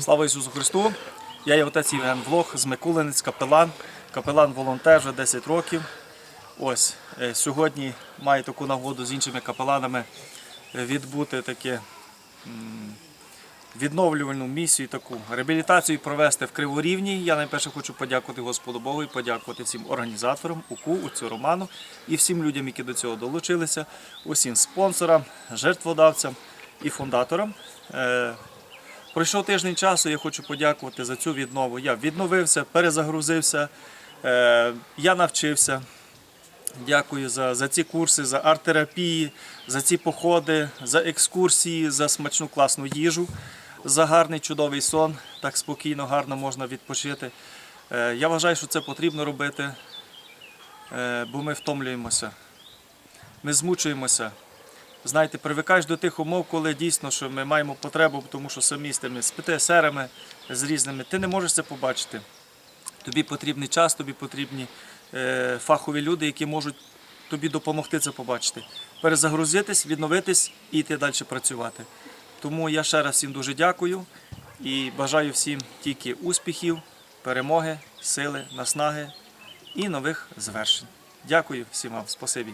Слава Ісусу Христу! Я є отець Євген Влох з Микулинець, капелан. Капелан-волонтер вже 10 років. Ось е, сьогодні маю таку нагоду з іншими капеланами е, відбути таке відновлювальну місію, таку реабілітацію провести в Криворівні. Я найперше хочу подякувати Господу Богу і подякувати всім організаторам, УКУ, УЦю Роману і всім людям, які до цього долучилися, усім спонсорам, жертводавцям і фундаторам. Пройшов тиждень часу, я хочу подякувати за цю віднову. Я відновився, перезагрузився, е, я навчився. Дякую за, за ці курси, за арт-терапії, за ці походи, за екскурсії, за смачну класну їжу, за гарний чудовий сон. Так спокійно, гарно можна відпочити. Е, я вважаю, що це потрібно робити, е, бо ми втомлюємося, ми змучуємося. Знаєте, привикаєш до тих умов, коли дійсно що ми маємо потребу, тому що самі з тими з ПТСРами, з різними, ти не можеш це побачити. Тобі потрібний час, тобі потрібні е, фахові люди, які можуть тобі допомогти це побачити. Перезагрузитись, відновитись і йти далі працювати. Тому я ще раз всім дуже дякую і бажаю всім тільки успіхів, перемоги, сили, наснаги і нових звершень. Дякую всім вам, спасибі.